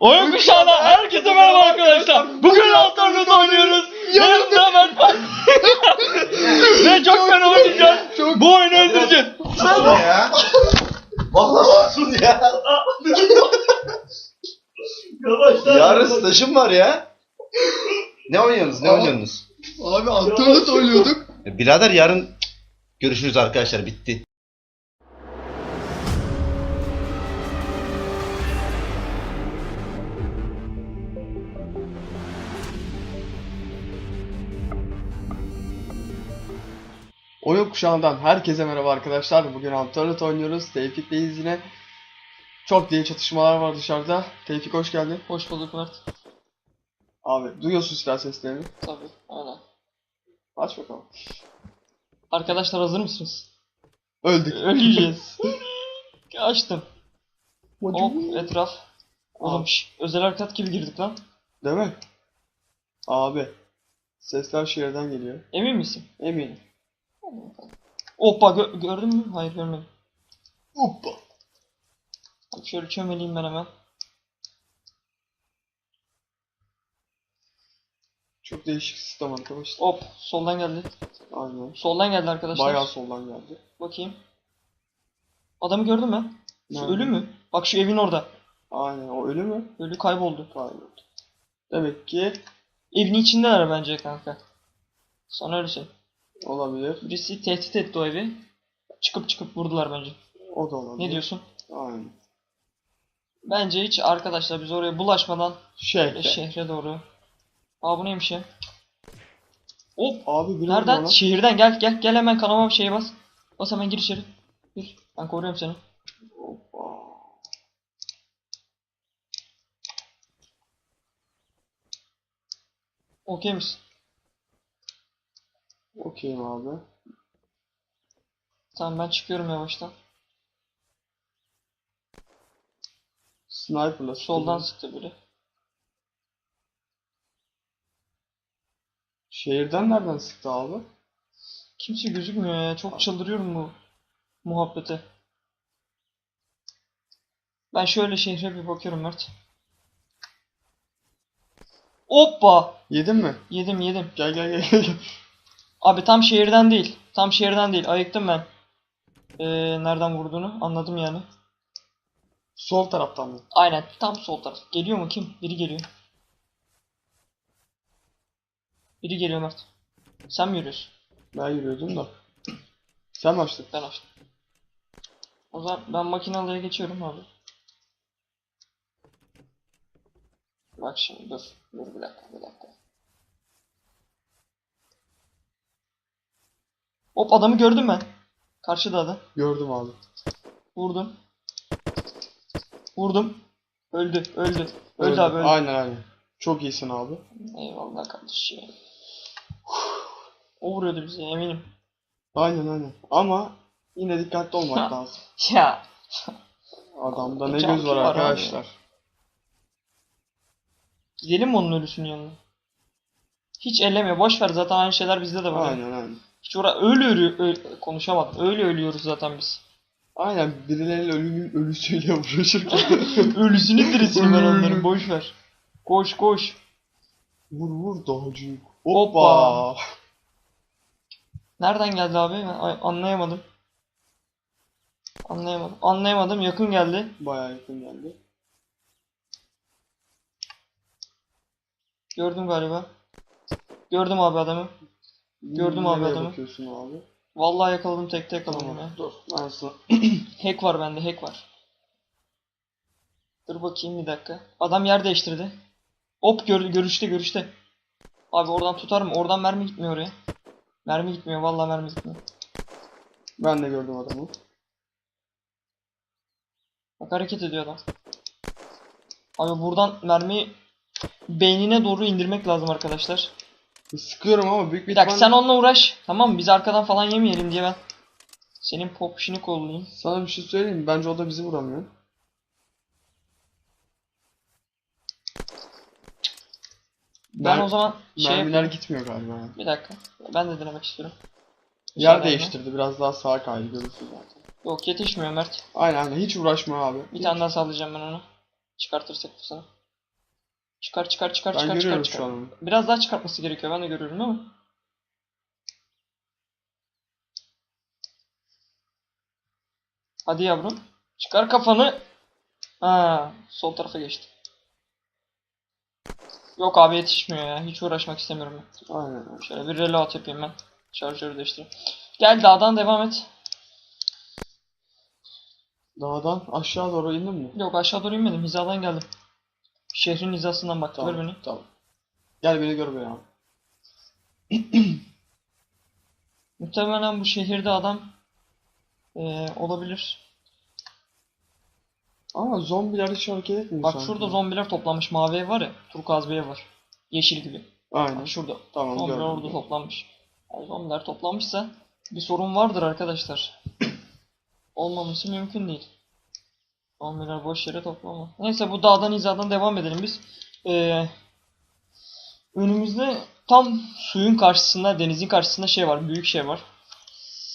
Oyun kuşağına herkese merhaba arkadaşlar. Bugün altlarınız oynuyoruz. Yanımda var. Ve çok fena oynayacağız. Bu oyunu öldüreceğiz. ya. Vallahi olsun ya. Yarın stajım var ya. Ne oynuyorsunuz? Ne Aa. oynuyorsunuz? Abi Antalya'da oynuyorduk. E, Birader yarın görüşürüz arkadaşlar. Bitti. Oyun kuşağından herkese merhaba arkadaşlar. Bugün Antalya'da oynuyoruz. Tevfik'leyiz yine. Çok değil çatışmalar var dışarıda. Tevfik hoş geldin. Hoş bulduk Mert. Abi duyuyorsun silah seslerini. Tabii aynen. Aç bakalım. Arkadaşlar hazır mısınız? Öldük. Öleceğiz. Açtım. Hop etraf. Oğlum şş, özel harekat gibi girdik lan. Değil mi? Abi. Sesler şehirden geliyor. Emin misin? Eminim. Hoppa gö- gördün mü? Hayır görmedim. Hoppa. Hadi Şöyle çömeleyim ben hemen. Çok değişik sistem arkadaşlar. Hop soldan geldi. Aynen. Soldan geldi arkadaşlar. Bayağı soldan geldi. Bakayım. Adamı gördün mü? Şu ölü mü? Bak şu evin orada. Aynen. O ölü mü? Ölü kayboldu. Kayboldu. Demek ki Evin içindeler bence kanka. Sana öyle şey. Olabilir. Birisi tehdit etti o evi. Çıkıp çıkıp vurdular bence. O da olabilir. Ne diyorsun? Aynen. Bence hiç arkadaşlar biz oraya bulaşmadan Şey. e, şehre doğru. Aa bu neymiş ya? Hop! Abi Nereden? Lan. Şehirden gel gel gel hemen kanama bir şeye bas. Bas hemen gir içeri. Gir. Ben koruyorum seni. Hoppa. Okey misin? Okeyim abi. Tamam ben çıkıyorum yavaştan. Sniper'la Soldan sıktı biri. Şehirden nereden sıktı abi? Kimse gözükmüyor ya. Çok çıldırıyorum bu muhabbete. Ben şöyle şehre bir bakıyorum Mert. Hoppa! Yedin mi? Yedim yedim. Gel gel gel gel. Abi tam şehirden değil. Tam şehirden değil. Ayıktım ben. Ee, nereden vurduğunu anladım yani. Sol taraftan mı? Aynen tam sol taraf. Geliyor mu kim? Biri geliyor. Biri geliyor Mert. Sen mi yürüyorsun? Ben yürüyordum da. Sen mi açtın? Ben açtım. O zaman ben makinalıya geçiyorum abi. Bak şimdi dur. Dur bir dakika bir dakika. Hop adamı gördüm ben. Karşıda adam. Gördüm abi. Vurdum. Vurdum. Öldü, öldü. Öldü, abi, öldü. Aynen aynen. Çok iyisin abi. Eyvallah kardeşim. O vuruyordu bizi eminim. Aynen aynen. Ama yine dikkatli olmak lazım. Ya. Adamda ne göz var var arkadaşlar. Gidelim mi onun ölüsünün yanına? Hiç elleme boş ver zaten aynı şeyler bizde de var. Aynen aynen. Uğra öyle ölü ö- konuşamadım. Öyle ölüyoruz zaten biz. Aynen birileriyle ölünün ölüsüyle uğraşırken. Ölüsünü dirisini ben onların boş ver. Koş koş. vur vur dağcı. Hoppa. Hoppa. Nereden geldi abi? Ben ay- anlayamadım. Anlayamadım. Anlayamadım. Yakın geldi. Bayağı yakın geldi. Gördüm galiba. Gördüm abi adamı. Gördüm abi Nereye adamı. bakıyorsun abi? Vallahi yakaladım tek tek yakaladım ya. Tamam. Dur. Sana... Hack var bende hack var. Dur bakayım bir dakika. Adam yer değiştirdi. Hop gör, görüşte görüşte. Abi oradan tutar mı? Oradan mermi gitmiyor oraya. Mermi gitmiyor vallahi mermi gitmiyor. Ben de gördüm adamı. Bak hareket ediyor adam. Abi buradan mermiyi beynine doğru indirmek lazım arkadaşlar. Sıkıyorum ama büyük Bir dakika ihtimal- sen onunla uğraş. Tamam mı? Biz arkadan falan yemeyelim diye ben. Senin pop işini kollayayım. Sana bir şey söyleyeyim mi? Bence o da bizi vuramıyor. Ben Mer- o zaman şey Mermiler yapayım. gitmiyor galiba. yani. Bir dakika. Ben de denemek istiyorum. Yer Müsaadenle. değiştirdi. Biraz daha sağa kaydı görürsün zaten. Yok yetişmiyor Mert. Aynen aynen. Hiç uğraşma abi. Bir tane daha sallayacağım ben onu. Çıkartırsak bu sana. Çıkar çıkar çıkar Ben çıkar çıkar çıkar. an. Biraz daha çıkartması gerekiyor. Ben de görüyorum ama. Hadi yavrum. Çıkar kafanı. Ha, sol tarafa geçti. Yok abi yetişmiyor ya. Hiç uğraşmak istemiyorum ben. Aynen. Şöyle bir reload yapayım ben. Şarjörü değiştireyim. Gel dağdan devam et. Dağdan aşağı doğru indin mi? Yok aşağı doğru inmedim. Hizadan geldim. Şehrin hizasından bak. Tamam. Ver beni. Tamam. Gel beni gör beni abi. Muhtemelen bu şehirde adam eee, olabilir. Ama zombiler hiç hareket etmiyor Bak sanki. şurada zombiler toplanmış. Mavi ev var ya. Turkuaz bir ev var. Yeşil gibi. Aynen. Bak şurada. Tamam Zombiler gördüm. orada toplanmış. Yani zombiler toplanmışsa bir sorun vardır arkadaşlar. Olmaması mümkün değil. Zombiler boş yere toplama. Neyse bu dağdan hizadan devam edelim biz. Ee, önümüzde tam suyun karşısında, denizin karşısında şey var. Büyük şey var.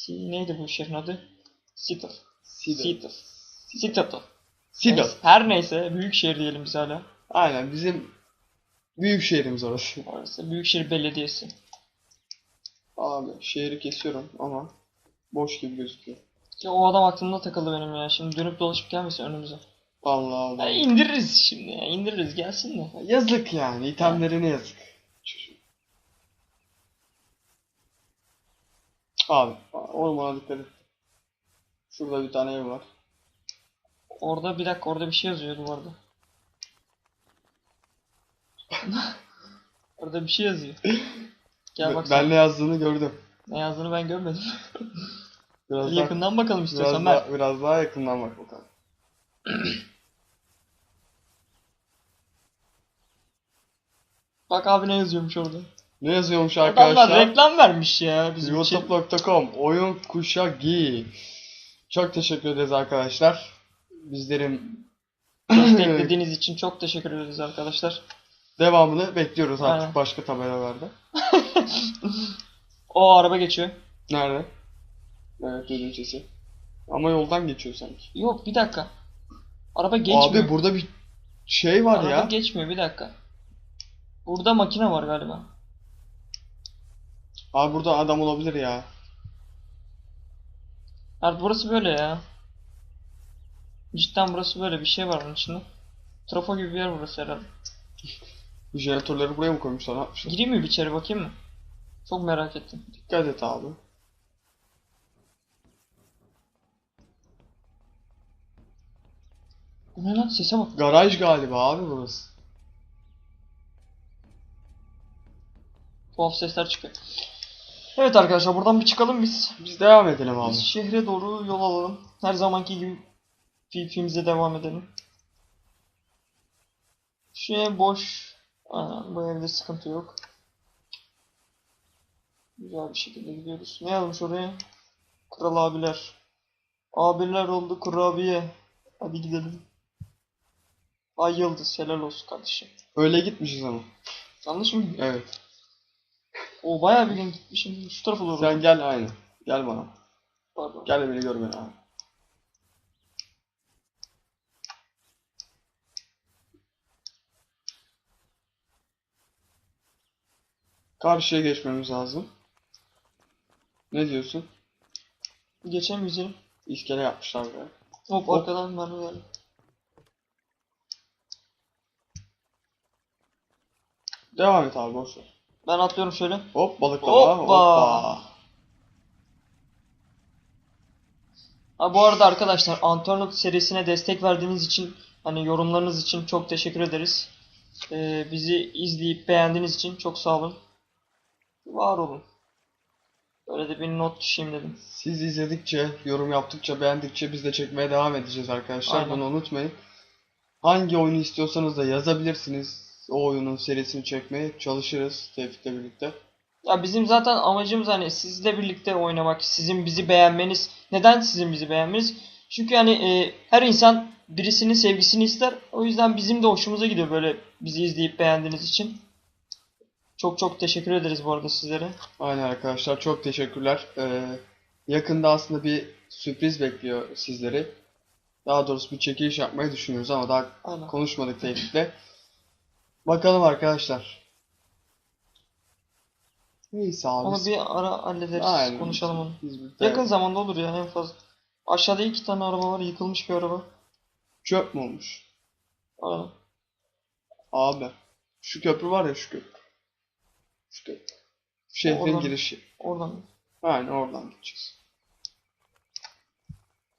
Neydi bu şehrin adı? Seattle. Seattle. Seattle. Seattle. Her neyse büyük şehir diyelim biz hala. Aynen bizim büyük şehrimiz orası. Orası Büyükşehir Belediyesi. Abi şehri kesiyorum ama boş gibi gözüküyor. Ya o adam aklımda takıldı benim ya. Şimdi dönüp dolaşıp gelmesin önümüze. Allah Allah. Ya indiririz şimdi ya. indiririz gelsin de. Yazık yani itemlerine yazık. Abi ormana dikkat et. Şurada bir tane ev var. Orada bir dakika orada bir şey yazıyor duvarda. orada bir şey yazıyor. Gel bak ben ne yazdığını gördüm. ne yazdığını ben görmedim. Biraz daha, Yakından bakalım biraz, istiyorsan ben. daha, biraz daha yakından bak bakalım. Bak abi ne yazıyormuş orada. Ne yazıyormuş Adamlar arkadaşlar? reklam vermiş ya bizim youtube.com oyun kuşa giy. Çok teşekkür ederiz arkadaşlar. Bizlerin Desteklediğiniz için çok teşekkür ederiz arkadaşlar. devamını bekliyoruz artık Aynen. başka tabelalarda. O araba geçiyor. Nerede? Evet duydum sesi. Ama yoldan geçiyor sanki. Yok bir dakika. Araba geçmiyor. Abi burada bir şey var Araba ya. geçmiyor bir dakika. Burada makine var galiba. Abi burada adam olabilir ya. Artık burası böyle ya. Cidden burası böyle bir şey var onun içinde. Trafo gibi bir yer burası herhalde. Bu jeneratörleri buraya mı koymuşlar? Ne yapmışlar? Gireyim mi bir içeri bakayım mı? Çok merak ettim. Dikkat et abi. Ne lan sese bak. Garaj galiba abi burası. Tuhaf sesler çıkıyor. Evet arkadaşlar buradan bir çıkalım biz. Biz devam edelim abi. Biz şehre doğru yol alalım. Her zamanki gibi filmimize devam edelim. Şu ev boş. Aynen, bu evde sıkıntı yok. Güzel bir şekilde gidiyoruz. Ne yazmış oraya? Kral abiler. Abiler oldu kurabiye. Hadi gidelim. Ay yıldız helal olsun kardeşim. Öyle gitmişiz ama. Yanlış mı? Evet. O bayağı bir gün gitmişim. Şu tarafa doğru. Sen gel aynı. Gel bana. Pardon. Gel de beni gör beni abi. Karşıya geçmemiz lazım. Ne diyorsun? Geçelim yüzelim. İskele yapmışlar be. Hop Hop. arkadan mermi geldi. Devam et abi boş ver. Ben atlıyorum şöyle. Hop balıklama. Hoppa. Hoppa. Ha bu arada arkadaşlar Unturned serisine destek verdiğiniz için hani yorumlarınız için çok teşekkür ederiz. Ee, bizi izleyip beğendiğiniz için çok sağ olun. Var olun. Böyle de bir not düşeyim dedim. Siz izledikçe, yorum yaptıkça, beğendikçe biz de çekmeye devam edeceğiz arkadaşlar. Aynen. Bunu unutmayın. Hangi oyunu istiyorsanız da yazabilirsiniz. O oyunun serisini çekmeye çalışırız Tevfik'le birlikte. Ya bizim zaten amacımız hani sizle birlikte oynamak, sizin bizi beğenmeniz. Neden sizin bizi beğenmeniz? Çünkü hani e, her insan birisinin sevgisini ister. O yüzden bizim de hoşumuza gidiyor böyle bizi izleyip beğendiğiniz için. Çok çok teşekkür ederiz bu arada sizlere. Aynen arkadaşlar çok teşekkürler. Ee, yakında aslında bir sürpriz bekliyor sizleri. Daha doğrusu bir çekiliş yapmayı düşünüyoruz ama daha Aynen. konuşmadık Tevfik'le. Bakalım arkadaşlar. Neyse abi. Onu bir ara hallederiz. Aynen. Konuşalım onu. Birlikte- Yakın zamanda olur ya en fazla. Aşağıda iki tane araba var. Yıkılmış bir araba. Çöp mü olmuş? Aynen. Abi. Şu köprü var ya şu köprü. Şu köprü. Şehrin Oradan- girişi. Oradan. Aynen oradan gideceğiz.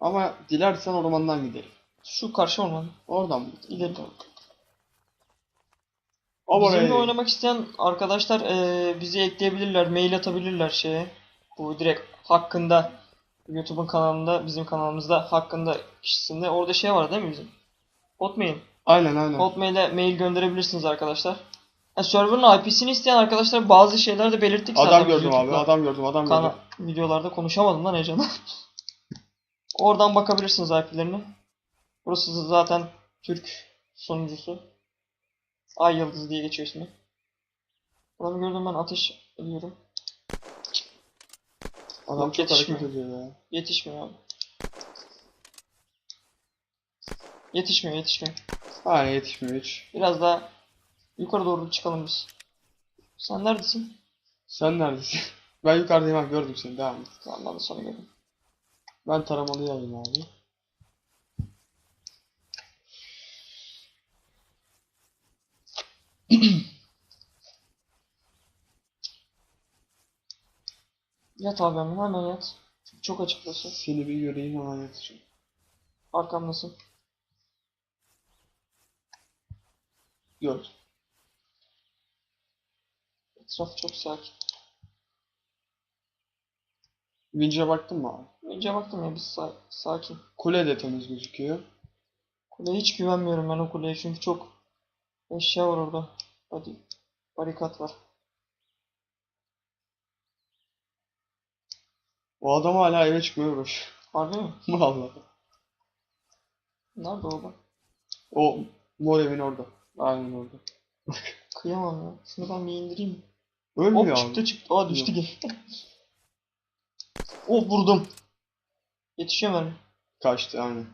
Ama dilersen ormandan gidelim. Şu karşı orman. Oradan mı gidelim? Gidelim. Ama Bizimle oraya oynamak isteyen arkadaşlar eee, bizi ekleyebilirler. Mail atabilirler şeye. Bu direkt hakkında YouTube'un kanalında bizim kanalımızda hakkında kişisinde orada şey var değil mi bizim? Hotmail. Aynen aynen. Hotmail'e mail gönderebilirsiniz arkadaşlar. Yani server'ın IP'sini isteyen arkadaşlar bazı şeyler de belirttik zaten. Adam gördüm abi. Adam gördüm. Adam Kana gördüm. videolarda konuşamadım lan heyecanla. Oradan bakabilirsiniz IP'lerine. Burası zaten Türk sunucusu. Ay Yıldız diye geçiyor ismi. Adamı gördüm ben ateş ediyorum. Adam çok yetişmiyor. hareket ediyor ya. Yetişmiyor abi. Yetişmiyor yetişmiyor. Aynen yetişmiyor hiç. Biraz daha yukarı doğru çıkalım biz. Sen neredesin? Sen neredesin? Ben yukarıdayım abi gördüm seni devam et. Tamam ben de sana geldim. Ben taramalıyı alayım abi. Yat abi hemen, hemen yat. Çok açık burası. Seni bir göreyim hemen yatacağım. Arkamdasın. Gördüm. Etraf çok sakin. Vinç'e baktın mı abi? Önce baktım ya biz sa- sakin. Kule de temiz gözüküyor. Kuleye hiç güvenmiyorum ben o kuleye çünkü çok eşya var orada. Hadi barikat var. O adam hala eve çıkmıyor uğraş. Harbi mi? Vallahi. Nerede o bak? O mor evin orada. Aynen orada. Kıyamam ya. Şunu ben bir indireyim. Ölmüyor Hop abi. çıktı çıktı. Aa düştü gel. oh vurdum. Yetişiyor mermi. Kaçtı aynen.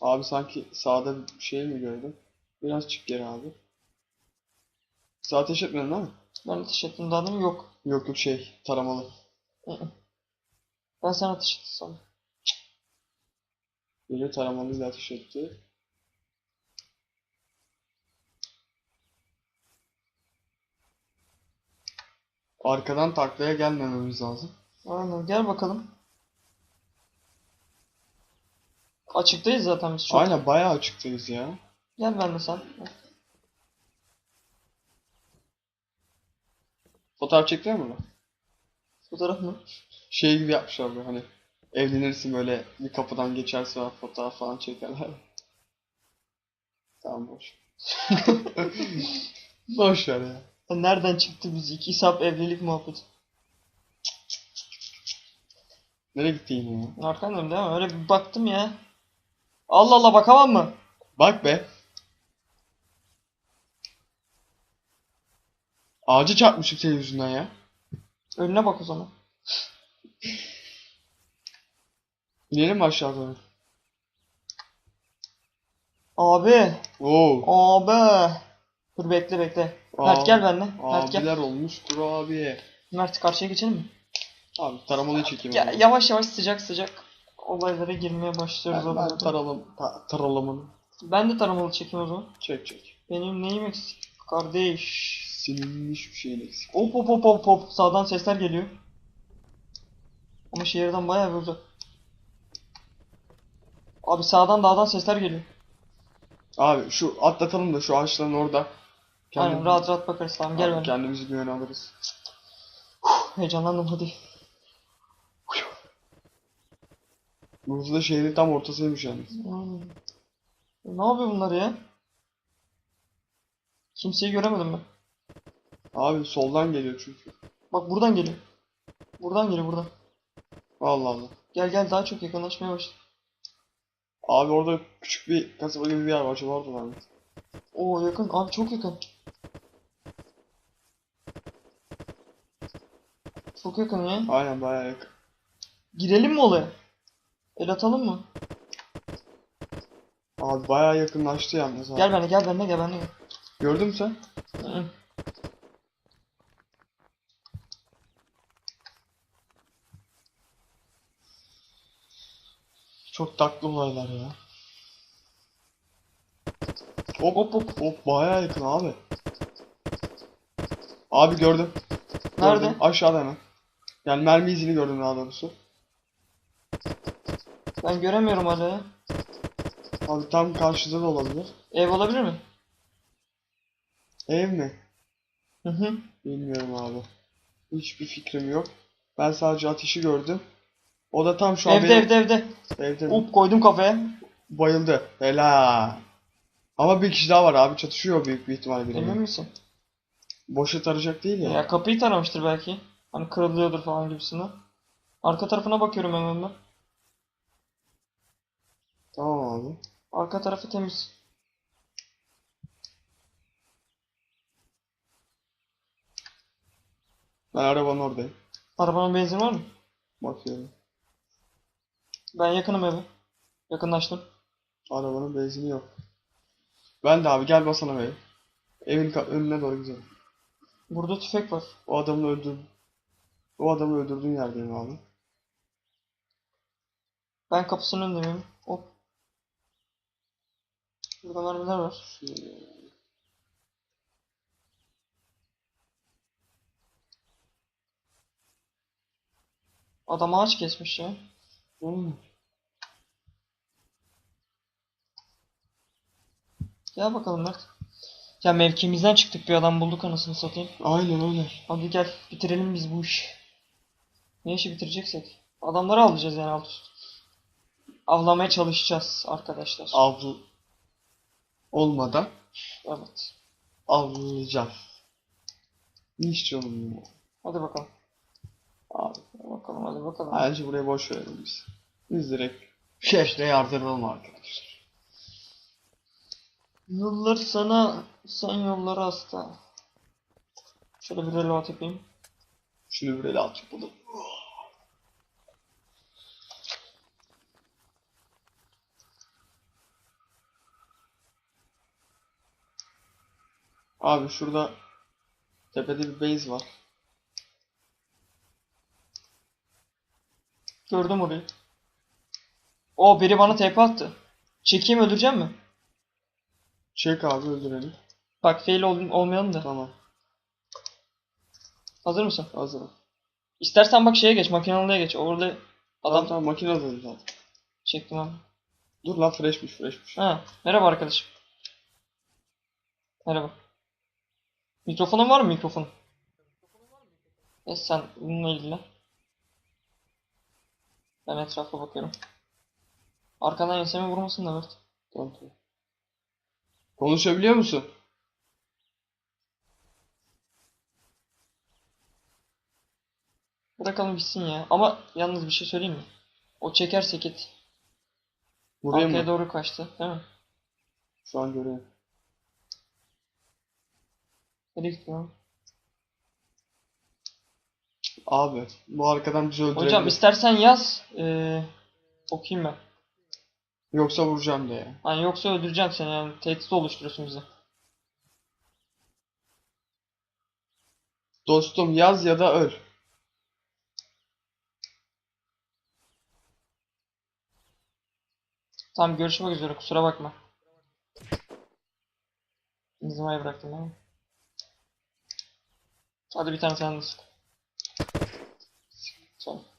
Abi sanki sağda bir şey mi gördüm? Biraz çık geri abi. Sağ ateş etmedin değil mi? Ben ateş ettim daha demin yok. Yok yok şey taramalı. Ben sana ateş ettim sandım. Biri taramalıyla ateş etti. Arkadan taklaya gelmememiz lazım. Aynen gel bakalım. Açıktayız zaten biz çok. Aynen bayağı açıktayız ya. Gel ben de sen. Fotoğraf çekiyor mu? Fotoğraf mı? Şey gibi yapmışlar böyle hani evlenirsin böyle bir kapıdan geçerse fotoğraf falan çekerler. Tamam boş. boş ver ya. Nereden çıktı biz? İki hesap evlilik muhabbeti. Nereye gitti yine ya? Arkandayım değil mi? Öyle bir baktım ya. Allah Allah bakamam mı? Bak be. Ağacı çarpmışım senin yüzünden ya. Önüne bak o zaman. İnelim mi aşağı doğru? Abi. Oo. Abi. Dur bekle bekle. Mert Aa, gel benimle. Mert gel. Abiler olmuş kuru abi. Mert karşıya geçelim mi? Abi taramalıyı çekeyim. Ya, yavaş yavaş sıcak sıcak olaylara girmeye başlıyoruz. ben, ben taralım, ta, taralamanı. Ben de taramalı çekeyim o zaman. Çek çek. Benim neyim eksik? Kardeş. Silinmiş bir şeyin eksik. Hop hop hop hop hop. Sağdan sesler geliyor. Ama şehirden bayağı bir uzak. Abi sağdan dağdan sesler geliyor. Abi şu atlatalım da şu ağaçların orada. Aynen rahat rahat bakarız tamam gel Abi benimle. Kendimizi güvene alırız. Heyecanlandım hadi. Burası da şehrin tam ortasıymış yani. Hmm. Ne yapıyor bunlar ya? Kimseyi göremedim ben. Abi soldan geliyor çünkü. Bak buradan geliyor. Buradan geliyor buradan. Allah Allah. Gel gel daha çok yakınlaşmaya başladı. Abi orada küçük bir kasaba gibi bir yer var. Acaba orada var mı? Oo yakın abi çok yakın. Çok yakın ya. Aynen bayağı yakın. Girelim mi olaya? El atalım mı? Abi bayağı yakınlaştı yalnız abi. Gel benimle gel benimle gel benimle. Gördün mü sen? Hı Çok tatlı olaylar ya. Hop Hop hop. hop bayağı yakın abi. Abi gördüm. Nerede? Gördüm. Aşağıda hemen. Yani mermi izini gördüm daha doğrusu. Ben göremiyorum hala ya. Abi tam karşıda da olabilir. Ev olabilir mi? Ev mi? Hı hı. Bilmiyorum abi. Hiçbir fikrim yok. Ben sadece ateşi gördüm. O da tam şu an Evde benim evde evde. evde Hop koydum kafaya. bayıldı. Helal. Ama bir kişi daha var abi çatışıyor büyük bir ihtimal biriyle. Emin misin? Boşa tarayacak değil ya. Ya kapıyı taramıştır belki. Hani kırılıyordur falan gibisinden. Arka tarafına bakıyorum hemen ben. Tamam abi. Arka tarafı temiz. Ben arabanın oradayım. Arabanın benzin var mı? Bakıyorum. Ben yakınım eve. Yakınlaştım. Arabanın benzini yok. Ben de abi gel basalım eve. Evin önüne doğru gidelim. Burada tüfek var. O adamı öldür. O adamı öldürdüğün yerdeyim abi. Ben kapısının önündeyim. Hop. Burada mermiler var. Adam ağaç kesmiş ya. Hmm. Gel bakalım Mert. Ya mevkimizden çıktık bir adam bulduk anasını satayım. Aynen öyle. Hadi gel bitirelim biz bu işi. Ne işi bitireceksek? Adamları avlayacağız yani alt üst. Avlamaya çalışacağız arkadaşlar. Avlı olmadan Evet. avlayacağız. Ne iş oğlum ya? Hadi bakalım. Abi. Bakalım hadi bakalım. Bence buraya boş verelim biz. Biz direkt şehre yardıralım arkadaşlar. Yollar sana, sen yolları hasta. Şöyle bir reload yapayım. Şunu bir ele at yapalım. Abi şurada tepede bir base var. Gördüm orayı. O biri bana TP attı. Çekeyim öldüreceğim mi? Çek abi öldürelim. Bak fail ol olmayalım da. Tamam. Hazır mısın? Hazırım. İstersen bak şeye geç, makinalıya geç. Orada Adam tamam makine zaten. çektim abi. Dur lan freshmiş freshmiş. Ha, merhaba arkadaşım. Merhaba. Mikrofonun var mı mikrofon? E sen bununla ilgilen. Ben etrafa bakıyorum. Arkadan enseme vurmasın da Mert. Tamam tamam. Konuşabiliyor musun? Bırakalım gitsin ya. Ama yalnız bir şey söyleyeyim mi? O çekerse git. Buraya Arkaya mı? doğru kaçtı. Değil mi? Şu an görüyorum. Nereye gitti lan? Abi bu arkadan bizi öldürebilir. Hocam istersen yaz. Ee, okuyayım ben. Yoksa vuracağım de ya. Hani yoksa öldüreceğim seni yani. Tehdit oluşturuyorsun bize. Dostum yaz ya da öl. Tamam görüşmek üzere kusura bakma. İnzivayı bıraktım mi? Hadi bir tane sen de sık. Son.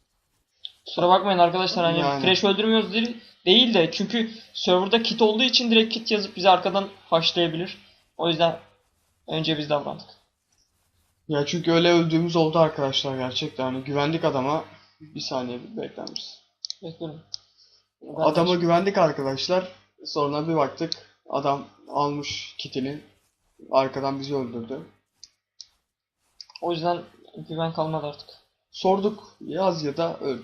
Kusura bakmayın arkadaşlar hani Yani. trash öldürmüyoruz değil, değil de çünkü serverda kit olduğu için direkt kit yazıp bizi arkadan haşlayabilir. O yüzden önce biz davrandık. Ya çünkü öyle öldüğümüz oldu arkadaşlar gerçekten. Hani güvendik adama. Bir saniye bir bekler misin? Bekliyorum. Adama güvendik arkadaşlar. Sonra bir baktık adam almış kitini. Arkadan bizi öldürdü. O yüzden güven kalmadı artık. Sorduk yaz ya da öl.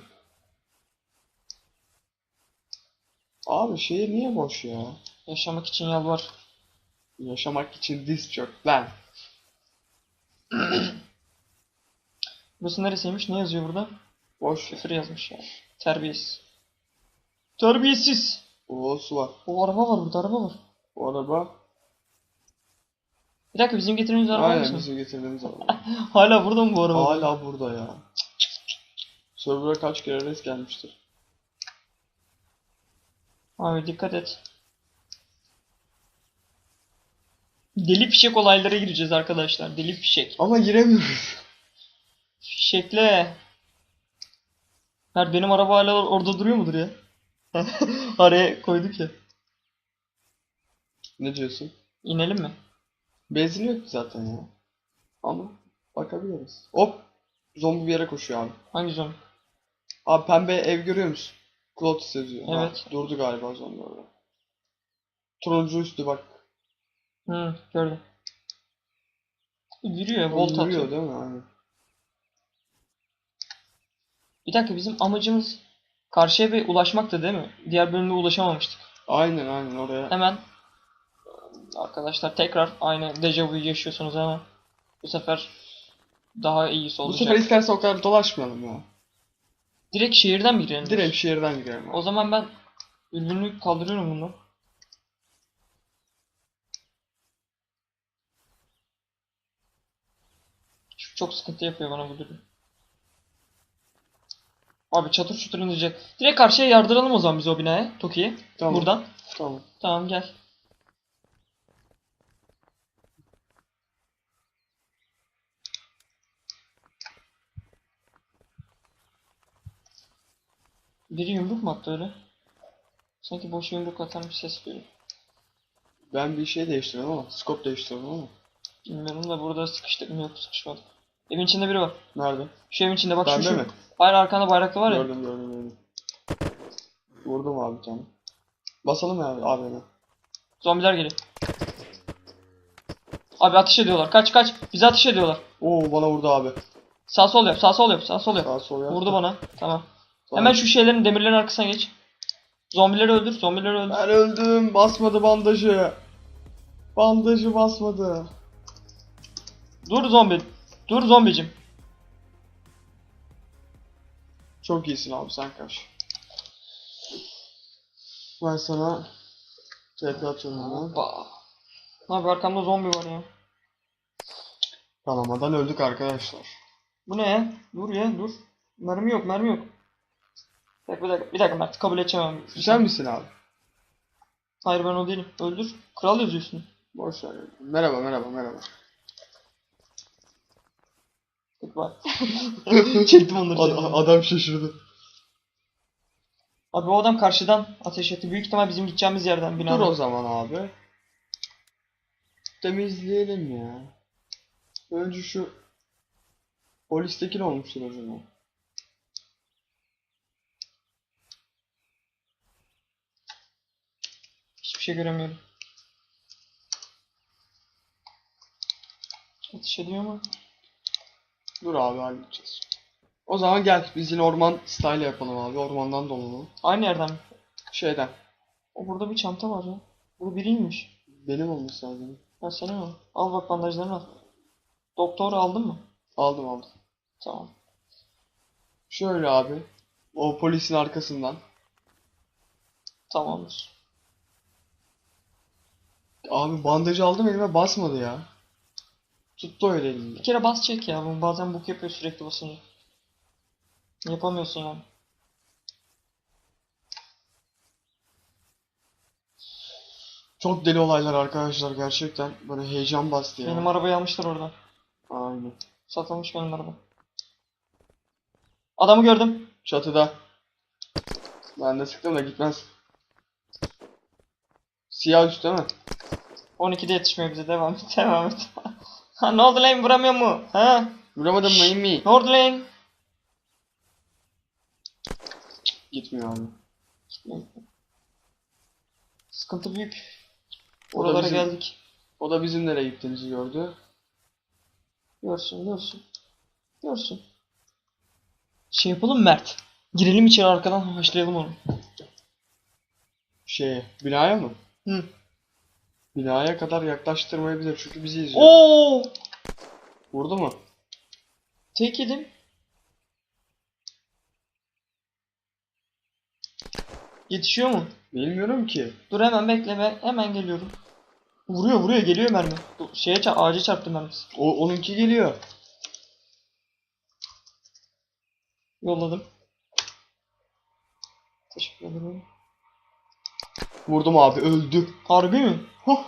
Abi şehir niye boş ya? Yaşamak için yalvar. Yaşamak için diz çök lan. Burası neresiymiş? Ne yazıyor burada? Boş. Küfür yazmış ya. Terbiyesiz. Terbiyesiz. Oo su var. O araba var burada araba var. O araba. Bir dakika bizim getirdiğimiz araba Aynen mısın? bizim getirdiğimiz araba. Hala burada mı bu araba? Hala burada ya. Server'a kaç kere res gelmiştir. Abi dikkat et. Deli fişek olaylara gireceğiz arkadaşlar. Deli fişek. Ama giremiyoruz. Fişekle. Mert benim araba hala orada duruyor mudur ya? Araya koyduk ya. ne diyorsun? İnelim mi? Benzin yok zaten ya. Ama bakabiliriz. Hop! Zombi bir yere koşuyor abi. Hangi zombi? Abi pembe ev görüyor musun? Yazıyor. Ha, Evet. durdu galiba zombi orada. Turuncu üstü bak. Hı, gördüm. Yürüyor, volt Yürüyor atıyor. değil mi? Aynen. Bir dakika bizim amacımız karşıya bir ulaşmaktı değil mi? Diğer bölümde ulaşamamıştık. Aynen aynen oraya. Hemen arkadaşlar tekrar aynı dejavuyu yaşıyorsunuz ama bu sefer daha iyisi Bu olacak. sefer isterse o kadar dolaşmayalım ya. Direkt şehirden mi girelim? Direkt şehirden girelim. O zaman ben ürünü kaldırıyorum bunu. Şu çok sıkıntı yapıyor bana bu durum. Abi çatır çutur inecek. Direkt karşıya yardıralım o zaman biz o binaya. Toki'ye. Tamam. Buradan. Tamam. Tamam gel. Biri yumruk mu attı öyle? Sanki boş yumruk atan bir ses duyuyorum. Ben bir şey değiştirdim ama. Scope değiştirdim ama. Bilmiyorum da burada sıkıştık mı yok sıkışmadık. Evin içinde biri var. Nerede? Şu evin içinde bak şu Bende şu. mi? Hayır arkanda bayraklı var ya. Gördüm gördüm gördüm. Vurdum abi bir tane. Basalım ya abi abi. Zombiler geliyor. Abi ateş ediyorlar. Kaç kaç. Bize ateş ediyorlar. Oo bana vurdu abi. Sağ sol yap. Sağ sol yap. Sağ sol yap. Sağ sol yaptı. Vurdu bana. Tamam. Hemen şu şeylerin demirlerin arkasına geç. Zombileri öldür. Zombileri öldür. Ben öldüm. Basmadı bandajı. Bandajı basmadı. Dur zombi. Dur zombicim. Çok iyisin abi sen kaç. Ben sana TP atıyorum hemen. Hoppa. Abi arkamda zombi var ya. Kanamadan öldük arkadaşlar. Bu ne ya? Dur ya dur. Mermi yok mermi yok. Bir dakika bir dakika, bir dakika Mert kabul edeceğim. Sen misin abi? Hayır ben o değilim. Öldür. Kral yazıyorsun. Boş ver. Merhaba merhaba merhaba. Bak. Çektim onları. Ad- çektim. adam şaşırdı. Abi o adam karşıdan ateş etti. Büyük ihtimal bizim gideceğimiz yerden Dur binadan. o zaman abi. Temizleyelim ya. Önce şu polisteki ne olmuştur o zaman? Şey göremiyorum. Ateş ediyor mu? Dur abi halledeceğiz. O zaman gel biz yine orman style yapalım abi. Ormandan dolanalım. Aynı yerden mi? Şeyden. O burada bir çanta var ya. Bu biriymiş. Benim olması lazım. Ben senin mi? Al bak bandajlarını al. Doktor aldın mı? Aldım aldım. Tamam. Şöyle abi. O polisin arkasından. Tamamdır. Abi bandajı aldım elime basmadı ya. Tuttu öyle elimde. Bir kere bas çek ya. Bu bazen buk yapıyor sürekli basınca. Yapamıyorsun yani. Çok deli olaylar arkadaşlar gerçekten. Böyle heyecan bastı ya. Benim arabayı almışlar oradan. Aynen. Satılmış benim araba. Adamı gördüm. Çatıda. Ben de sıktım da gitmez. Siyah üst değil mi? 12'de yetişmiyor bize. Devam et. Devam et. ha ne oldu lan vuramıyor mu? Ha? Vuramadım mı mi? Ne oldu lan? Gitmiyor abi. Sıkıntı büyük. O Oralara bizim- geldik. O da bizim nereye gittiğimizi gördü. Görsün görsün. Görsün. Şey yapalım Mert. Girelim içeri arkadan haşlayalım onu. Şeye, binaya mı? Hı. Binaya kadar yaklaştırmayabilir çünkü bizi izliyor. Oo! Vurdu mu? Tek yedim. Yetişiyor mu? Bilmiyorum ki. Dur hemen bekle ben hemen geliyorum. Vuruyor vuruyor geliyor mermi. Şeye ça- ağaca çarptı mermisi. O onunki geliyor. Yolladım. Teşekkür ederim. Vurdum abi öldü. Harbi mi?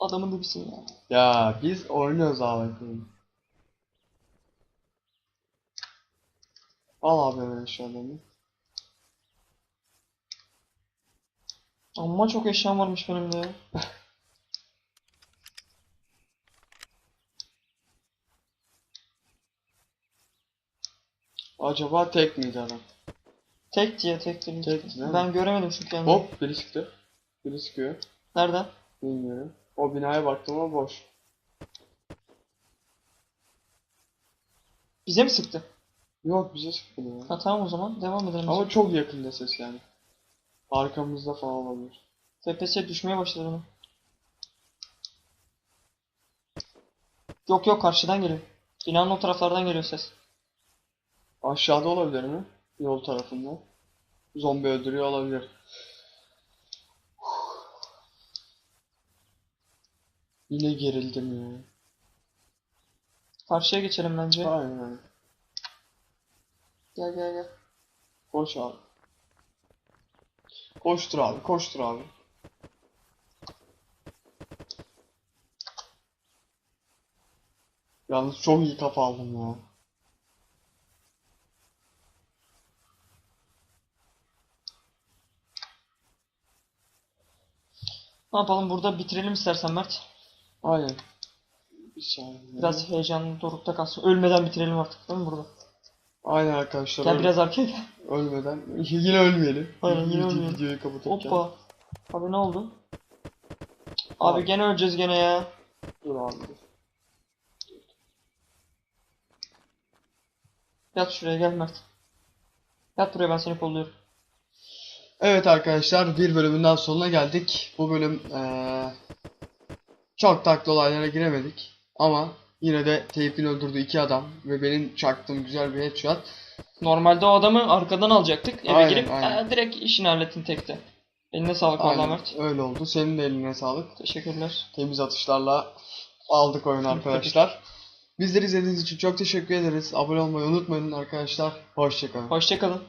Adamın dibisin ya. ya biz oynuyoruz abi. Al abi hemen eşyalarını. Amma çok eşyam varmış benim de. Acaba tek miydi adam? Tek diye tek değil. Tek değil mi? Ben göremedim çünkü kendimi. Hop biri çıktı. Biri sıkıyor. Nereden? Bilmiyorum. O binaya baktım ama boş. Bize mi sıktı? Yok bize sıkmadı ya. Ha tamam o zaman devam edelim. Ama çok yakında ses yani. Arkamızda falan olabilir. TPS düşmeye başladı benim. Yok yok karşıdan geliyor. Binanın o taraflardan geliyor ses. Aşağıda olabilir mi? Yol tarafında. Zombi öldürüyor olabilir. Yine gerildim ya. Karşıya geçelim bence. Aynen aynen. Gel gel gel. Koş abi. Koştur abi, koştur abi. Yalnız çok iyi kafa aldım ya. Ne yapalım burada bitirelim istersen Mert. Aynen. Bir saniye. Biraz heyecanlı dorukta kalsın. Ölmeden bitirelim artık değil mi burada? Aynen arkadaşlar. Gel öl- biraz arkaya gel. ölmeden yine ölmeyelim. Aynen, yine Video- ölmeyelim. Videoyu kapatırken. Hoppa. Abi ne oldu? Abi Abi. gene öleceğiz gene ya. Dur abi. dur. Yat şuraya gel Mert. Yat buraya ben seni kolluyorum. Evet arkadaşlar bir bölümün daha sonuna geldik. Bu bölüm eee, çok taklı olaylara giremedik. Ama yine de Tevfik'in öldürdüğü iki adam ve benim çaktığım güzel bir headshot. Normalde o adamı arkadan alacaktık. Eve Aynen, girip aynen. "Aa, direkt işini hallettin tekte. Eline sağlık valla Mert. öyle oldu. Senin de eline sağlık. Teşekkürler. Temiz atışlarla aldık oyunu arkadaşlar. Bizleri izlediğiniz için çok teşekkür ederiz. Abone olmayı unutmayın arkadaşlar. Hoşçakalın. Hoşçakalın.